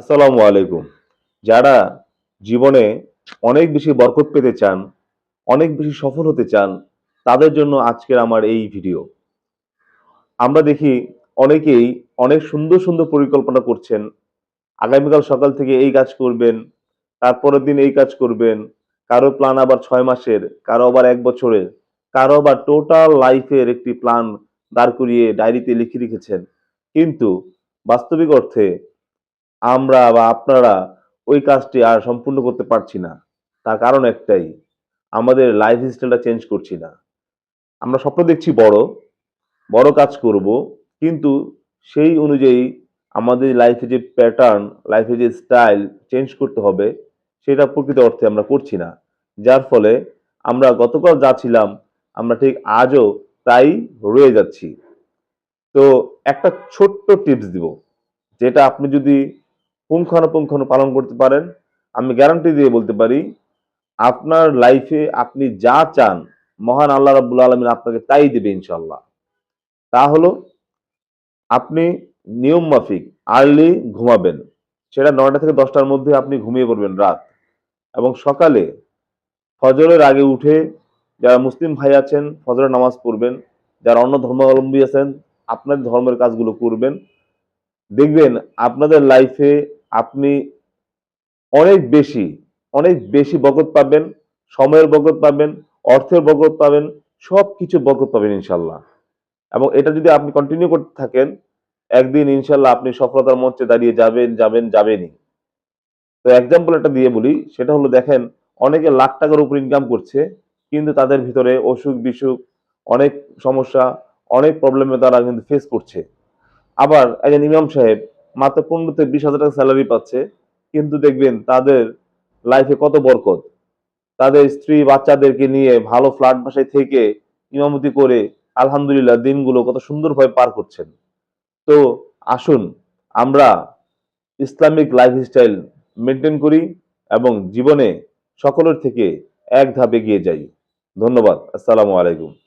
আসসালামু আলাইকুম। যারা জীবনে অনেক বেশি বরকত পেতে চান, অনেক বেশি সফল হতে চান, তাদের জন্য আজকের আমার এই ভিডিও। আমরা দেখি অনেকেই অনেক সুন্দর সুন্দর পরিকল্পনা করছেন। আগামীকাল সকাল থেকে এই কাজ করবেন, তারপরের দিন এই কাজ করবেন। কারও প্ল্যান আবার ছয় মাসের, কারও আবার এক বছরের কারও আবার টোটাল লাইফের একটি প্ল্যান দাঁড় করিয়ে ডায়েরিতে লিখে রেখেছেন। কিন্তু বাস্তবিক অর্থে আমরা বা আপনারা ওই কাজটি আর সম্পূর্ণ করতে পারছি না। তার কারণ একটাই, আমাদের লাইফ স্টাইলটা চেঞ্জ করছি না। আমরা স্বপ্ন দেখছি বড় বড় কাজ করব, কিন্তু সেই অনুযায়ী আমাদের লাইফে যে প্যাটার্ন লাইফে যে স্টাইল চেঞ্জ করতে হবে, সেটা প্রকৃত অর্থে আমরা করছি না। যার ফলে আমরা গতকাল যা ছিলাম, আমরা ঠিক আজও তাই রয়ে যাচ্ছি। তো একটা ছোট্ট টিপস দিব, যেটা আপনি যদি পুঙ্খানুপুঙ্খানু পালন করতে পারেন। আমি গ্যারান্টি দিয়ে বলতে পারি, আপনার লাইফে আপনি যা চান, মহান আল্লাহ রাব্বুল আলমিন আপনাকে তাই দেবে ইনশাল্লাহ তা হলো, আপনি নিয়ম মাফিক আর্লি ঘুমাবেন। সেটা নয়টা থেকে দশটার মধ্যে আপনি ঘুমিয়ে পড়বেন রাত। এবং সকালে ফজরের আগে উঠে যারা মুসলিম ভাই আছেন, ফজরের নামাজ পড়বেন। যারা অন্য ধর্মাবলম্বী আছেন, আপনাদের ধর্মের কাজগুলো করবেন। দেখবেন আপনাদের লাইফে আপনি অনেক বেশি অনেক বেশি বকত পাবেন, সময়ের বকত পাবেন, অর্থের বকত পাবেন সব কিছু বকত পাবেন ইনশাল্লাহ এবং এটা যদি আপনি কন্টিনিউ করতে থাকেন, একদিন ইনশাল্লাহ আপনি সফলতার মঞ্চে দাঁড়িয়ে যাবেন যাবেন, যাবেনই। তো এক্সাম্পল একটা দিয়ে বলি, সেটা হলো দেখেন, অনেকে লাখ টাকার উপর ইনকাম করছে, কিন্তু তাদের ভিতরে অসুখ বিসুখ, অনেক সমস্যা, অনেক প্রবলেমে তারা কিন্তু ফেস করছে। আবার একজন ইমাম সাহেব মাত্র পনেরো থেকে বিশ হাজার টাকা স্যালারি পাচ্ছে। কিন্তু দেখবেন তাদের লাইফে কত বরকত। তাদের স্ত্রী বাচ্চাদেরকে নিয়ে ভালো ফ্ল্যাট বাসায় থেকে ইমামতি করে আলহামদুলিল্লাহ দিনগুলো কত সুন্দরভাবে পার করছেন। তো আসুন আমরা ইসলামিক লাইফস্টাইল মেনটেন করি এবং জীবনে সকলের থেকে এক ধাপ এগিয়ে যাই। ধন্যবাদ। আসসালামু আলাইকুম।